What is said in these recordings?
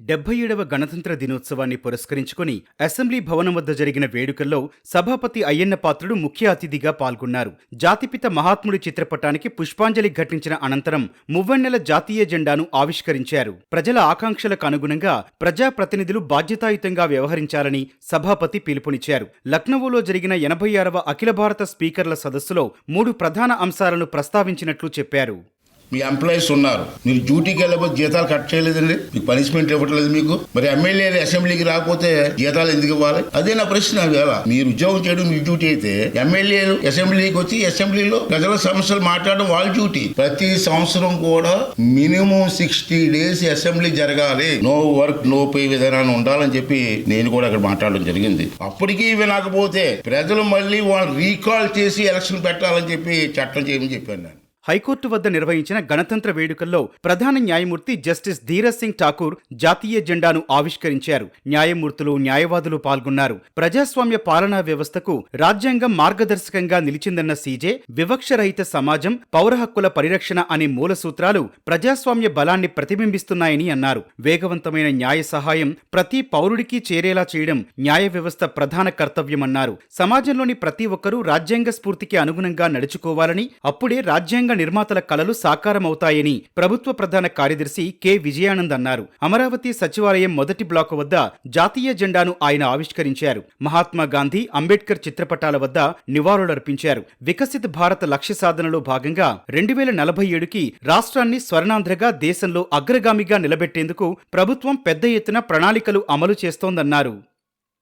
డెబ్బై ఏడవ గణతంత్ర దినోత్సవాన్ని పురస్కరించుకుని అసెంబ్లీ భవనం వద్ద జరిగిన వేడుకల్లో సభాపతి అయ్యన్న పాత్రుడు ముఖ్య అతిథిగా పాల్గొన్నారు. జాతిపిత మహాత్ముడి చిత్రపటానికి పుష్పాంజలి ఘటించిన అనంతరం మువ్వన్నెల జాతీయ జెండాను ఆవిష్కరించారు. ప్రజల ఆకాంక్షలకు అనుగుణంగా ప్రజాప్రతినిధులు బాధ్యతాయుతంగా వ్యవహరించాలని సభాపతి పిలుపునిచ్చారు. లక్నవోలో జరిగిన ఎనభై ఆరవ అఖిల భారత స్పీకర్ల సదస్సులో మూడు ప్రధాన అంశాలను ప్రస్తావించినట్లు చెప్పారు. మీ ఎంప్లాయీస్ ఉన్నారు. మీరు డ్యూటీకి వెళ్ళకపోతే జీతాలు కట్ చేయలేదండి. మీకు పనిష్మెంట్ ఇవ్వట్లేదు మీకు. మరి ఎమ్మెల్యేలు అసెంబ్లీకి రాకపోతే జీతాలు ఎందుకు ఇవ్వాలి? అదే నా ప్రశ్న వేళ. మీరు ఉద్యోగం చేయడం మీ డ్యూటీ అయితే ఎమ్మెల్యేలు అసెంబ్లీకి వచ్చి అసెంబ్లీలో ప్రజల సమస్యలు మాట్లాడడం వాళ్ళ డ్యూటీ. ప్రతి సంవత్సరం కూడా మినిమం సిక్స్టీ డేస్ అసెంబ్లీ జరగాలి. నో వర్క్ నో పే విధానాన్ని ఉండాలని చెప్పి నేను కూడా అక్కడ మాట్లాడడం జరిగింది. అప్పటికీ ఇవి నాకపోతే ప్రజలు మళ్ళీ వాళ్ళు రీకాల్ చేసి ఎలక్షన్ పెట్టాలని చెప్పి చట్టం చేయమని చెప్పాను నేను. హైకోర్టు వద్ద నిర్వహించిన గణతంత్ర వేడుకల్లో ప్రధాన న్యాయమూర్తి జస్టిస్ ధీరజ్ సింగ్ ఠాకూర్ జాతీయ జెండాను ఆవిష్కరించారు. న్యాయమూర్తులు న్యాయవాదులు పాల్గొన్నారు. ప్రజాస్వామ్య పాలనా వ్యవస్థకు రాజ్యాంగం మార్గదర్శకంగా నిలిచిందన్న సీజే వివక్షరహిత సమాజం పౌర హక్కుల పరిరక్షణ అనే మూల సూత్రాలు ప్రజాస్వామ్య బలాన్ని ప్రతిబింబిస్తున్నాయని అన్నారు. వేగవంతమైన న్యాయ సహాయం ప్రతి పౌరుడికి చేరేలా చేయడం న్యాయ వ్యవస్థ ప్రధాన కర్తవ్యమన్నారు. సమాజంలోని ప్రతి ఒక్కరూ రాజ్యాంగ స్ఫూర్తికి అనుగుణంగా నడుచుకోవాలని అప్పుడే రాజ్యాంగ నిర్మాతల కలలు సాకారమవుతాయని ప్రభుత్వ ప్రధాన కార్యదర్శి కె. విజయానంద్ అన్నారు. అమరావతి సచివాలయం మొదటి బ్లాక్ వద్ద జాతీయ జెండాను ఆయన ఆవిష్కరించారు. మహాత్మా గాంధీ అంబేద్కర్ చిత్రపటాల వద్ద నివాళులర్పించారు. వికసిత భారత లక్ష్య సాధనలో భాగంగా రెండు వేల నలభై ఏడుకి రాష్ట్రాన్ని స్వర్ణాంధ్రగా దేశంలో అగ్రగామిగా నిలబెట్టేందుకు ప్రభుత్వం పెద్ద ఎత్తున ప్రణాళికలు అమలు చేస్తోందన్నారు.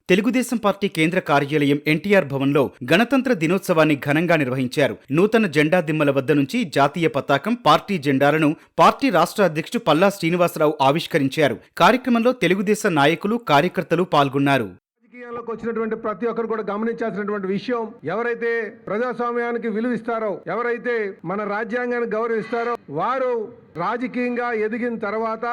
తెలుగుదేశం పార్టీ కేంద్ర కార్యాలయం ఎన్టీఆర్ భవన్లో గణతంత్ర దినోత్సవాన్ని ఘనంగా నిర్వహించారు. నూతన జెండా దిమ్మల వద్ద నుంచి జాతీయ పతాకం పార్టీ జెండాలను పార్టీ రాష్ట్ర అధ్యక్షుడు పల్లా శ్రీనివాసరావు ఆవిష్కరించారు. కార్యక్రమంలో తెలుగుదేశం నాయకులు కార్యకర్తలు పాల్గొన్నారు. రాజకీయాల్లోకి వచ్చినటువంటి ప్రతి ఒక్కరు కూడా గమనించాల్సినటువంటి విషయం ఎవరైతే ప్రజాస్వామ్యానికి విలువ ఇస్తారో ఎవరైతే మన రాజ్యాంగాన్ని గౌరవిస్తారో వారు రాజకీయంగా ఎదిగిన తర్వాత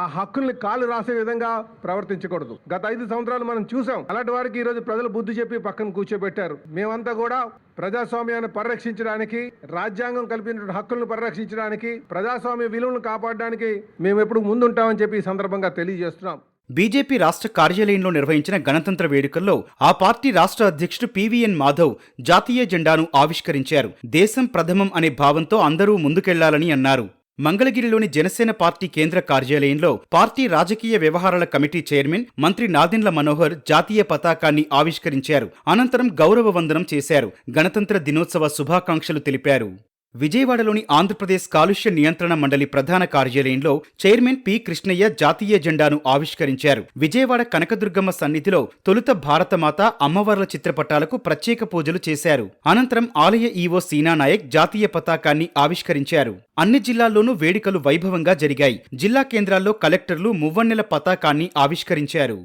ఆ హక్కుల్ని కాలు రాసే విధంగా ప్రవర్తించకూడదు. గత ఐదు సంవత్సరాలు మనం చూసాం. అలాంటి వారికి ఈరోజు ప్రజలు బుద్ధి చెప్పి పక్కన కూర్చోబెట్టారు. మేమంతా కూడా ప్రజాస్వామ్యాన్ని పరిరక్షించడానికి రాజ్యాంగం కల్పించిన హక్కులను పరిరక్షించడానికి ప్రజాస్వామ్య విలువలను కాపాడడానికి మేము ఎప్పుడు ముందుంటామని చెప్పి ఈ సందర్భంగా తెలియజేస్తున్నాం. బీజేపీ రాష్ట్ర కార్యాలయంలో నిర్వహించిన గణతంత్ర వేడుకల్లో ఆ పార్టీ రాష్ట్ర అధ్యక్షుడు పీవీఎన్ మాధవ్ జాతీయ జెండాను ఆవిష్కరించారు. దేశం ప్రథమం అనే భావంతో అందరూ ముందుకెళ్ళాలని అన్నారు. మంగళగిరిలోని జనసేన పార్టీ కేంద్ర కార్యాలయంలో పార్టీ రాజకీయ వ్యవహారాల కమిటీ చైర్మన్ మంత్రి నాదెండ్ల మనోహర్ జాతీయ పతాకాన్ని ఆవిష్కరించారు. అనంతరం గౌరవ వందనం చేశారు. గణతంత్ర దినోత్సవ శుభాకాంక్షలు తెలిపారు. విజయవాడలోని ఆంధ్రప్రదేశ్ కాలుష్య నియంత్రణ మండలి ప్రధాన కార్యాలయంలో చైర్మన్ పి. కృష్ణయ్య జాతీయ జెండాను ఆవిష్కరించారు. విజయవాడ కనకదుర్గమ్మ సన్నిధిలో తొలుత భారతమాత అమ్మవార్ల చిత్రపటాలకు ప్రత్యేక పూజలు చేశారు. అనంతరం ఆలయ ఈవో సీనానాయక్ జాతీయ పతాకాన్ని ఆవిష్కరించారు. అన్ని జిల్లాల్లోనూ వేడుకలు వైభవంగా జరిగాయి. జిల్లా కేంద్రాల్లో కలెక్టర్లు మువ్వన్నెల పతాకాన్ని ఆవిష్కరించారు.